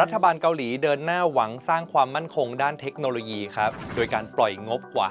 รัฐบาลเกาหลีเดินหน้าหวังสร้างความมั่นคงด้านเทคโนโลยีครับ โดยการปล่อยงบกว่า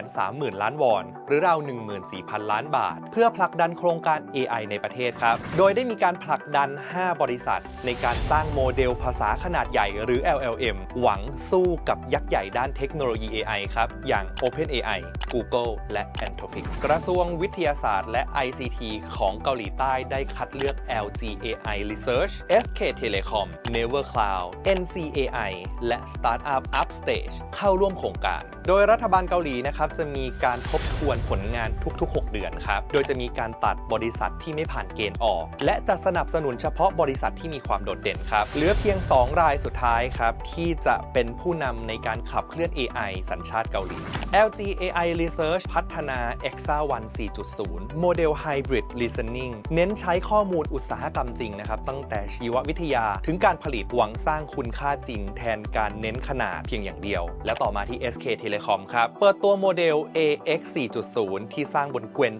530,000 ล้านวอน หรือราว 14,000 ล้านบาท เพื่อผลักดันโครงการ AI ในประเทศครับ โดยได้มีการผลักดัน 5 บริษัท ในการสร้างโมเดลภาษาขนาดใหญ่หรือ LLM หวังสู้กับยักษ์ใหญ่ด้านเทคโนโลยี AI ครับ อย่าง OpenAI Google และ Anthropic กระทรวงวิทยาศาสตร์ และ ICT ของเกาหลีใต้ได้คัดเลือก LG AI Research SK Telecom Never Cloud NCAI และ Startup Upstage เข้าร่วมโครงการ โดยรัฐบาลเกาหลีนะครับจะมีการทบทวนผลงานทุก ๆ 6 เดือนครับ โดยจะมีการตัดบริษัทที่ไม่ผ่านเกณฑ์ออก และจะสนับสนุนเฉพาะบริษัทที่มีความโดดเด่นครับ เหลือเพียง 2 รายสุดท้ายครับ ที่จะเป็นผู้นำในการขับเคลื่อน AI สัญชาติเกาหลี LG AI Research พัฒนา EXA 1 4.0 โมเดล Hybrid Listening เน้นใช้ข้อมูลอุตสาหกรรมจริงนะครับตั้งแต่ชีววิทยาถึงการผลิตหวังสร้างคุณค่าจริงแทนการเน้นขนาดเพียงอย่างเดียว และต่อมาที่ SK Telecom ครับ เปิดตัวโมเดล AX 4.0 ที่สร้างบน Gwen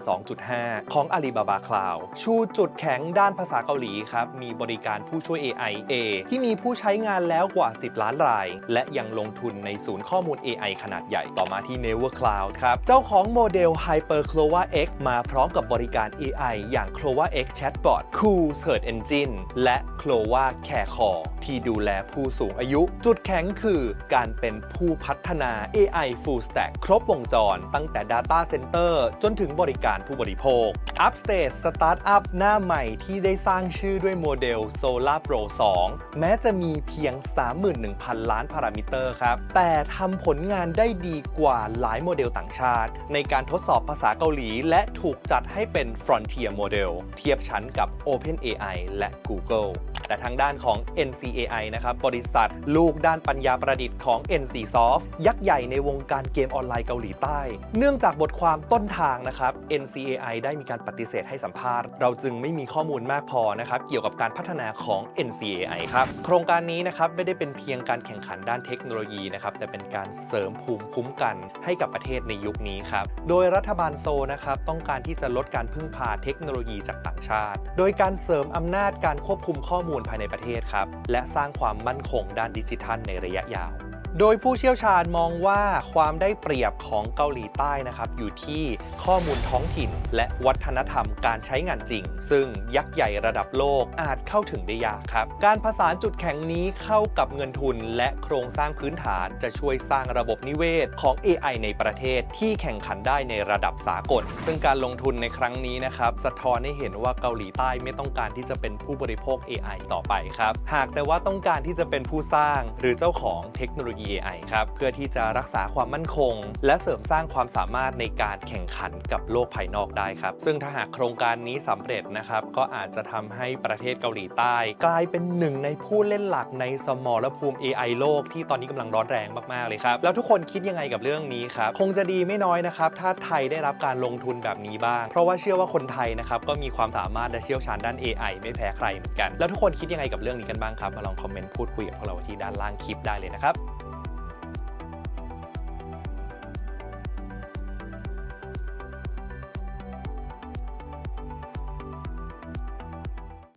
2.5 ของ Alibaba Cloud ชูจุดแข็งด้านภาษาเกาหลีครับ มีบริการผู้ช่วย AI A ที่มีผู้ใช้งานแล้วกว่า 10 ล้านราย และยังลงทุนในศูนย์ข้อมูล AI ขนาดใหญ่ต่อมาที่ Never Cloud ครับ เจ้าของโมเดล Hyper Clover X มาพร้อมกับบริการ AI อย่าง Clover X Chatbot Cool Search Engine และ Clover Care Call ที่ดูแลผู้สูงอายุ จุดแข็งคือการเป็นผู้พัฒนา AI Full Stack ครบวงจร ตั้งแต่ Data Center จนถึงบริการผู้บริโภค Upstage Startup หน้าใหม่ที่ได้สร้างชื่อด้วยโมเดล Solar Pro 2 แม้จะมีเพียง 31,000 ล้านพารามิเตอร์ครับ แต่ทำผลงานได้ดีกว่าหลายโมเดลต่างชาติ ในการทดสอบภาษาเกาหลี และถูกจัดให้เป็น Frontier Model เทียบชั้นกับ OpenAI และ Google แต่ทางด้านของ NCAI นะครับบริษัทลูกด้านปัญญาประดิษฐ์ของ NCSoft ยักษ์ใหญ่ในวงการเกมออนไลน์เกาหลีใต้ เนื่องจากบทความต้นทางนะครับ NCAI ได้มีการปฏิเสธให้สัมภาษณ์ เราจึงไม่มีข้อมูลมากพอนะครับเกี่ยวกับการพัฒนาของ NCAI ครับโครงการนี้นะครับไม่ได้เป็นเพียงการแข่งขันด้านเทคโนโลยีนะครับแต่เป็นการเสริมภูมิคุ้มกันให้กับประเทศในยุคนี้ครับโดยรัฐบาลโซนะครับต้องการที่จะลดการพึ่งพาเทคโนโลยีจากต่างชาติ โดยการเสริมอำนาจการควบคุมข้อมูลภายในประเทศครับ และสร้างความมั่นคงด้านดิจิทัลในระยะยาว โดยผู้เชี่ยวชาญมองว่าความได้เปรียบของเกาหลีใต้นะครับ อยู่ที่ข้อมูลท้องถิ่น และวัฒนธรรมการใช้งานจริง ซึ่งยักษ์ใหญ่ระดับโลกอาจเข้าถึงได้ยากครับ การผสานจุดแข็งนี้เข้ากับเงินทุน และโครงสร้างพื้นฐานจะช่วยสร้างระบบนิเวศของ AI ในประเทศที่แข่งขันได้ในระดับสากล ซึ่งการลงทุนในครั้งนี้นะครับ สะท้อนให้เห็นว่าเกาหลีใต้ไม่ต้องการที่จะเป็นผู้บริโภค AI ต่อไปครับ หากแต่ว่าต้องการที่จะเป็นผู้สร้างหรือเจ้าของเทคโนโลยี AI ครับ เพื่อที่จะรักษาความมั่นคง และเสริมสร้างความสามารถในการแข่งขันกับโลกภายนอกได้ครับ ซึ่งถ้าหากโครงการนี้สำเร็จนะครับ ก็อาจจะทำให้ประเทศเกาหลีใต้ กลายเป็นหนึ่งในผู้เล่นหลักในสมรภูมิ AI โลกที่ตอนนี้กำลังร้อนแรงมากๆเลยครับ แล้วทุกคนคิดยังไงกับเรื่องนี้ครับ คงจะดีไม่น้อยนะครับ ถ้าไทยได้รับการลงทุนแบบนี้บ้าง เพราะว่าเชื่อว่าคนไทยนะครับก็มีความสามารถและเชี่ยวชาญด้าน AI ไม่แพ้ใครเหมือนกัน แล้วทุกคนคิดยังไงกับเรื่องนี้กันบ้างครับ มาลองคอมเมนต์พูดคุยกับพวกเราที่ด้านล่างคลิปได้เลยนะครับ